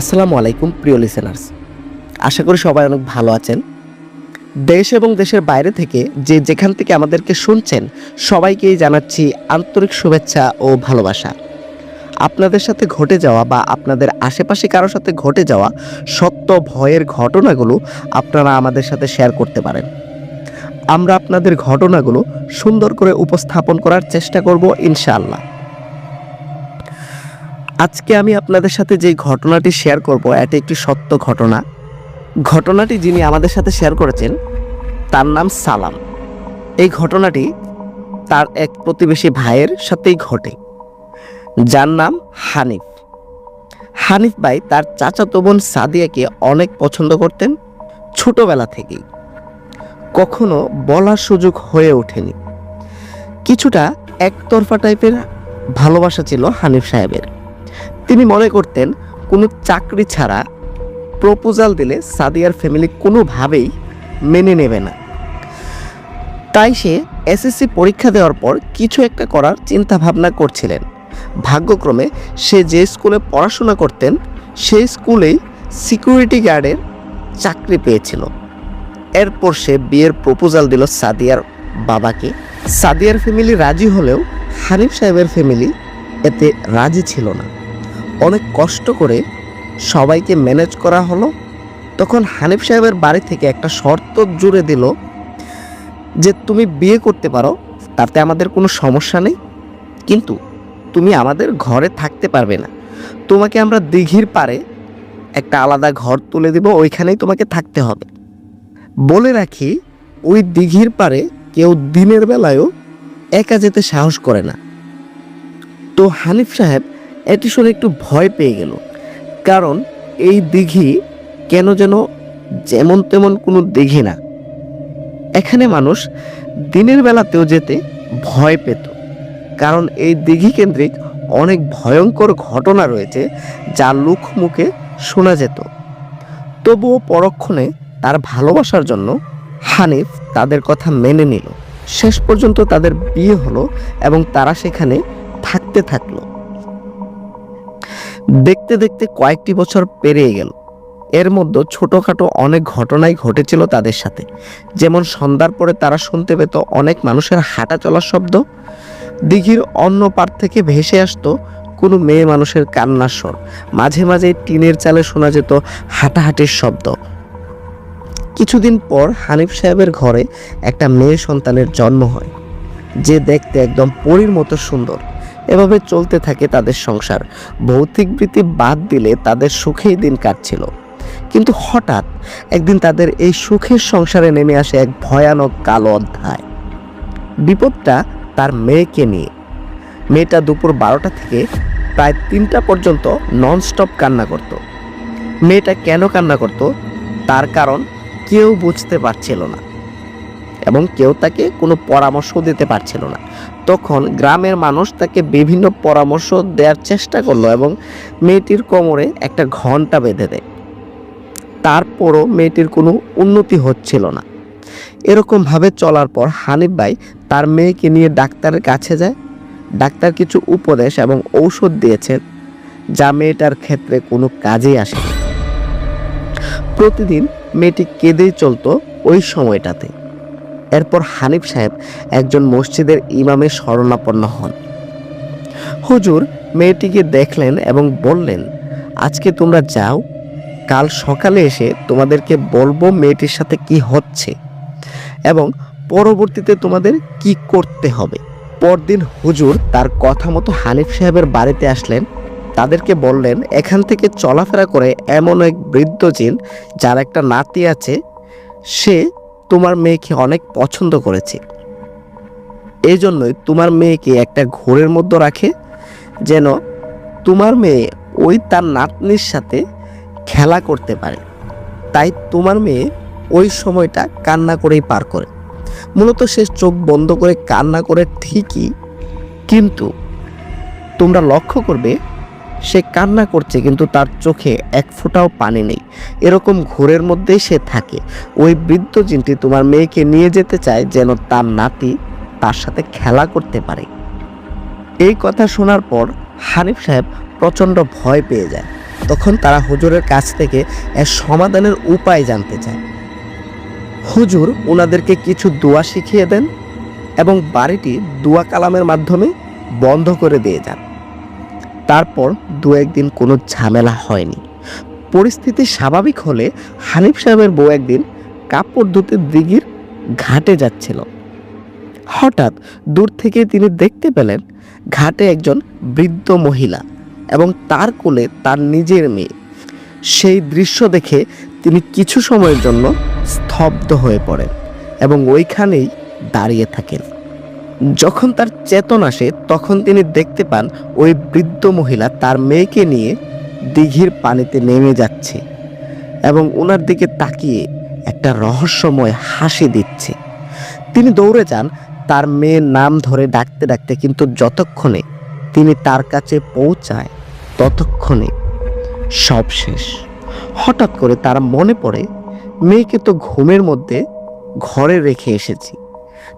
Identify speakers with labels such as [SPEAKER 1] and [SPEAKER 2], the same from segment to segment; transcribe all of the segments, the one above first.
[SPEAKER 1] আসসালামু আলাইকুম, প্রিয় লিসেনার্স আশা করি সবাই অনেক ভালো আছেন। দেশ এবং দেশের বাইরে থেকে যে যেখান থেকে আমাদেরকে শুনছেন, সবাইকেই জানাচ্ছি আন্তরিক শুভেচ্ছা ও ভালোবাসা। আপনাদের সাথে ঘটে যাওয়া বা আপনাদের আশেপাশে কারোর সাথে ঘটে যাওয়া সত্য ভয়ের ঘটনাগুলো আপনারা আমাদের সাথে শেয়ার করতে পারেন। আমরা আপনাদের ঘটনাগুলো সুন্দর করে উপস্থাপন করার চেষ্টা করব ইনশাআল্লাহ। আজকে আমি আপনাদের সাথে যে ঘটনাটি শেয়ার করব, এটি একটি সত্য ঘটনা। ঘটনাটি যিনি আমাদের সাথে শেয়ার করেছেন, তার নাম সালাম। এই ঘটনাটি তার এক প্রতিবেশী ভাইয়ের সাথেই ঘটে, যার নাম হানিফ। হানিফ ভাই তার চাচাতো বোন সাদিয়াকে অনেক পছন্দ করতেন ছোটবেলা থেকেই। কখনো বলার সুযোগ হয়ে ওঠেনি। কিছুটা একতরফা টাইপের ভালোবাসা ছিল হানিফ সাহেবের। তিনি মনে করতেন, কোনো চাকরি ছাড়া প্রপোজাল দিলে সাদিয়ার ফ্যামিলি কোনোভাবেই মেনে নেবে না। তাই সে এসএসসি পরীক্ষা দেওয়ার পর কিছু একটা করার চিন্তা ভাবনা করছিলেন। ভাগ্যক্রমে সে যে স্কুলে পড়াশোনা করতেন সেই স্কুলেই সিকিউরিটি গার্ডের চাকরি পেয়েছিল। এরপর সে বিয়ের প্রপোজাল দিল সাদিয়ার বাবাকে। সাদিয়ার ফ্যামিলি রাজি হলেও হানিফ সাহেবের ফ্যামিলি এতে রাজি ছিল না। অনেক কষ্ট করে সবাইকে ম্যানেজ করা হলো। তখন হানিফ সাহেবের বাড়ি থেকে একটা শর্ত জুড়ে দিল যে তুমি বিয়ে করতে পারো, তাতে আমাদের কোনো সমস্যা নেই। কিন্তু তুমি আমাদের ঘরে থাকতে পারবে না। তোমাকে আমরা দিঘির পারে একটা আলাদা ঘর তুলে দিব, ওইখানেই তোমাকে থাকতে হবে। বলে রাখি, ওই দিঘির পারে কেউ দিনের বেলায়ও একা যেতে সাহস করে না। তো হানিফ সাহেব এটি শুনে একটু ভয় পেয়ে গেল। কারণ এই দিঘি কেন যেন যেমন তেমন কোনো দিঘি না। এখানে মানুষ দিনের বেলাতেও যেতে ভয় পেত। কারণ এই দিঘি কেন্দ্রিক অনেক ভয়ঙ্কর ঘটনা রয়েছে যা লুক মুখে শোনা যেত। তবুও পরক্ষণে তার ভালোবাসার জন্য হানিফ তাদের কথা মেনে নিল। শেষ পর্যন্ত তাদের বিয়ে হলো এবং তারা সেখানে থাকতে থাকল। দেখতে দেখতে কয়েকটি বছর পেরিয়ে গেল। এর মধ্যে ছোটোখাটো অনেক ঘটনাই ঘটেছিল তাদের সাথে। যেমন সন্ধ্যার পরে তারা শুনতে পেত অনেক মানুষের হাঁটা চলার শব্দ। দিঘির অন্য পার থেকে ভেসে আসতো কোনো মেয়ে মানুষের কান্নার স্বর। মাঝে মাঝে টিনের চালে শোনা যেত হাঁটাহাঁটির শব্দ। কিছুদিন পর হানিফ সাহেবের ঘরে একটা মেয়ে সন্তানের জন্ম হয়। যে দেখতে একদম পরীর মতো সুন্দর। এভাবে চলতে থাকে তাদের সংসার। ভৌতিক বৃত্তি বাদ দিলে তাদের সুখেই দিন কাটছিল। কিন্তু হঠাৎ একদিন তাদের এই সুখের সংসারে নেমে আসে এক ভয়ানক কালো অধ্যায়। বিপদটা তার মেয়েকে নিয়ে। মেয়েটা দুপুর বারোটা থেকে প্রায় তিনটা পর্যন্ত ননস্টপ কান্না করত। মেয়েটা কেন কান্না করত? তার কারণ কেউ বুঝতে পারছিল না। এবং কেউ তাকে কোনো পরামর্শ দিতে পারছিল না। তখন গ্রামের মানুষ তাকে বিভিন্ন পরামর্শ দেওয়ার চেষ্টা করল এবং মেয়েটির কোমরে একটা ঘণ্টা বেঁধে দেয়। তারপরও মেয়েটির কোনো উন্নতি হচ্ছিল না। এরকমভাবে চলার পর হানিফ ভাই তার মেয়েকে নিয়ে ডাক্তারের কাছে যায়। ডাক্তার কিছু উপদেশ এবং ঔষধ দিয়েছেন, যা মেয়েটার ক্ষেত্রে কোনো কাজেই আসে প্রতিদিন মেয়েটি কেঁদেই চলতো ওই সময়টাতে। এরপর হানিফ সাহেব একজন মসজিদের ইমামে শরণাপন্ন হন। হুজুর, মেয়েটিকে দেখলেন এবং বললেন, আজকে তোমরা যাও, কাল সকালে এসে তোমাদেরকে বলব মেয়েটির সাথে কি হচ্ছে এবং পরবর্তীতে তোমাদের কি করতে হবে। পরদিন হুজুর তার কথা মতো হানিফ সাহেবের বাড়িতে আসলেন। তাদেরকে বললেন, এখান থেকে চলাফেরা করে এমন এক বৃদ্ধ জিন, যার একটা নাতি আছে, সে তোমার মেয়েকে অনেক পছন্দ করেছে। এই জন্যই তোমার মেয়েকে একটা ঘোরের মধ্যে রাখে, যেন তোমার মেয়ে ওই তার নাতনির সাথে খেলা করতে পারে। তাই তোমার মেয়ে ওই সময়টা কান্না করেই পার করে। মূলত সে চোখ বন্ধ করে কান্না করে ঠিকই, কিন্তু তোমরা লক্ষ্য করবে সে কান্না করছে, কিন্তু তার চোখে এক ফোঁটাও পানি নেই। এরকম ঘোরের মধ্যেই সে থাকে। ওই বৃদ্ধ জিনটি তোমার মেয়েকে নিয়ে যেতে চায় যেন তার নাতি তার সাথে খেলা করতে পারে। এই কথা শোনার পর হানিফ সাহেব প্রচণ্ড ভয় পেয়ে যায়। তখন তারা হুজুরের কাছ থেকে এর সমাধানের উপায় জানতে চায়। হুজুর ওনাদেরকে কিছু দোয়া শিখিয়ে দেন এবং বাড়িটি দোয়া কালামের মাধ্যমে বন্ধ করে দিয়ে যান। তারপর দু একদিন কোনো ঝামেলা হয়নি। পরিস্থিতি স্বাভাবিক হলে হানিফ সাহেবের বউ একদিন কাপড় ধুতে দিঘির ঘাটে যাচ্ছিল। হঠাৎ দূর থেকে তিনি দেখতে পেলেন ঘাটে একজন বৃদ্ধ মহিলা এবং তার কোলে তার নিজের মেয়ে। সেই দৃশ্য দেখে তিনি কিছু সময়ের জন্য স্তব্ধ হয়ে পড়েন এবং ওইখানেই দাঁড়িয়ে থাকেন। যখন তার চেতন আসে, তখন তিনি দেখতে পান ওই বৃদ্ধ মহিলা তার মেয়েকে নিয়ে দিঘির পানিতে নেমে যাচ্ছে এবং ওনার দিকে তাকিয়ে একটা রহস্যময় হাসি দিচ্ছে। তিনি দৌড়ে যান, তার মেয়ের নাম ধরে ডাকতে ডাকতে কিন্তু যতক্ষণে তিনি তার কাছে পৌঁছায়, ততক্ষণে সব শেষ। হঠাৎ করে তার মনে পড়ে, মেয়েকে তো ঘুমের মধ্যে ঘরে রেখে এসেছি।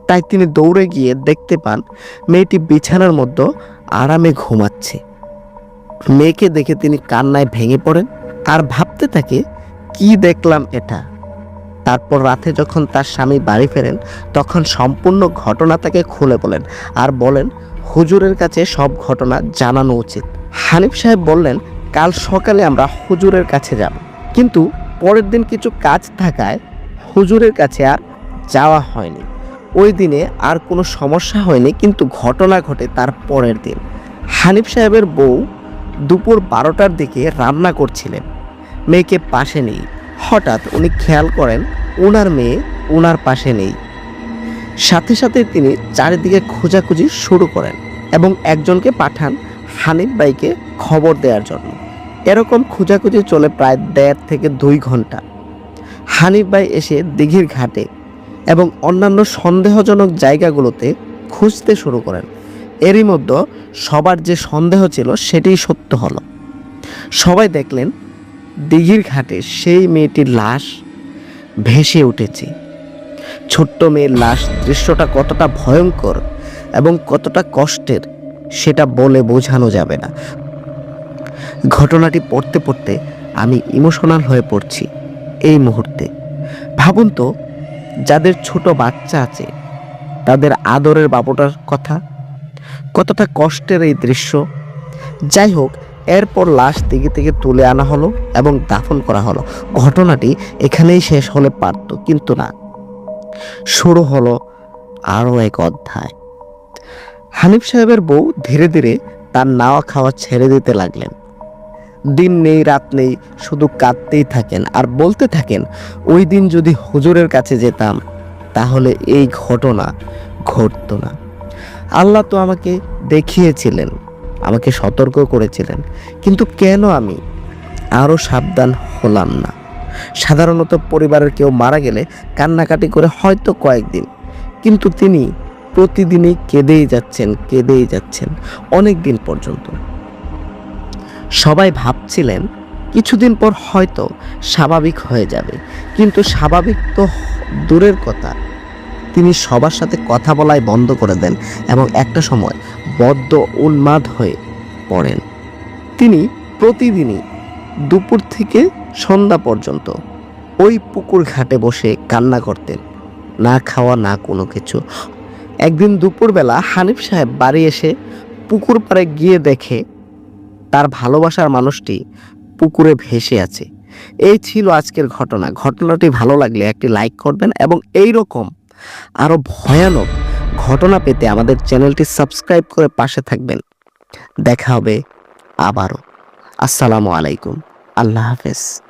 [SPEAKER 1] তাই তিনি দৌড়ে গিয়ে দেখতে পান মেয়েটি বিছানার মধ্যে আরামে ঘুমাচ্ছে। মেয়েকে দেখে তিনি কান্নায় ভেঙে পড়েন। আর ভাবতে থাকে, কি দেখলাম এটা? তারপর রাতে যখন তার স্বামী বাড়ি ফেরেন, তখন সম্পূর্ণ ঘটনা তাকে খুলে বলেন আর বলেন, হুজুরের কাছে সব ঘটনা জানানো উচিত। হানিফ সাহেব বললেন, কাল সকালে আমরা হুজুরের কাছে যাব। কিন্তু পরের দিন কিছু কাজ থাকায় হুজুরের কাছে আর যাওয়া হয়নি। ওই দিনে আর কোনো সমস্যা হয়নি, কিন্তু ঘটনা ঘটে তার পরের দিন। হানিফ সাহেবের বউ দুপুর বারোটার দিকে রান্না করছিলেন। মেয়েকে পাশে নেই। হঠাৎ উনি খেয়াল করেন ওনার মেয়ে ওনার পাশে নেই। সাথে সাথে তিনি চারিদিকে খোঁজাখুঁজি শুরু করেন এবং একজনকে পাঠান হানিফ বাইকে খবর দেওয়ার জন্য। এরকম খোঁজাখুঁজি চলে প্রায় দেড় থেকে দুই ঘণ্টা। হানিফ ভাই এসে দিঘির ঘাটে এবং অন্যান্য সন্দেহজনক জায়গাগুলোতে খুঁজতে শুরু করেন। এরই মধ্যে সবার যে সন্দেহ ছিল সেটাই সত্য হলো। সবাই দেখলেন, দিঘির ঘাটে সেই মেয়েটির লাশ ভেসে উঠেছে। ছোট্ট মেয়ের লাশ দৃশ্যটা কতটা ভয়ঙ্কর এবং কতটা কষ্টের সেটা বলে বোঝানো যাবে না। ঘটনাটি পড়তে পড়তে আমি ইমোশনাল হয়ে পড়ছি এই মুহূর্তে। ভাবুন তো যাদের ছোট বাচ্চা আছে, তাদের আদরের বাবুটার কথা, কতটা কষ্টের এই দৃশ্য। যাই হোক, এরপর লাশ দিকে থেকে তুলে আনা হলো এবং দাফন করা হলো। ঘটনাটি এখানেই শেষ হলে পারত, কিন্তু না। শুরু হলো আরও এক অধ্যায়। হানিফ সাহেবের বউ ধীরে ধীরে তার নাওয়া খাওয়া ছেড়ে দিতে লাগলেন। দিন নেই, রাত নেই, শুধু কাঁদতেই থাকেন। আর বলতে থাকেন, ওই দিন যদি হুজুরের কাছে যেতাম, তাহলে এই ঘটনা ঘটতো না। আল্লাহ তো আমাকে দেখিয়েছিলেন, আমাকে সতর্ক করেছিলেন। কিন্তু কেন আমি আরও সাবধান হলাম না? সাধারণত পরিবারের কেউ মারা গেলে কান্নাকাটি করে হয়তো কয়েকদিন, কিন্তু তিনি প্রতিদিনই কেঁদেই যাচ্ছেন কেঁদেই যাচ্ছেন অনেক দিন পর্যন্ত। সবাই ভাবছিলেন কিছুদিন পর হয়তো স্বাভাবিক হয়ে যাবে। কিন্তু স্বাভাবিক তো দূরের কথা। তিনি সবার সাথে কথা বলাই বন্ধ করে দেন এবং একটা সময় বদ্ধ উন্মাদ হয়ে পড়েন। তিনি প্রতিদিনই দুপুর থেকে সন্ধ্যা পর্যন্ত ওই পুকুর ঘাটে বসে কান্না করতেন। না খাওয়া, না কোনো কিছু। একদিন দুপুরবেলা হানিফ সাহেব বাড়ি এসে পুকুর পাড়ে গিয়ে দেখে তার ভালোবাসার মানুষটি পুকুরে ভেসে আছে। এই ছিল আজকের ঘটনা। ঘটনাটি ভালো লাগলে একটি লাইক করবেন এবং এই রকম আরও ভয়ানক ঘটনা পেতে আমাদের চ্যানেলটি সাবস্ক্রাইব করে পাশে থাকবেন। দেখা হবে আবারও। আসসালামু আলাইকুম। আল্লাহ হাফেজ।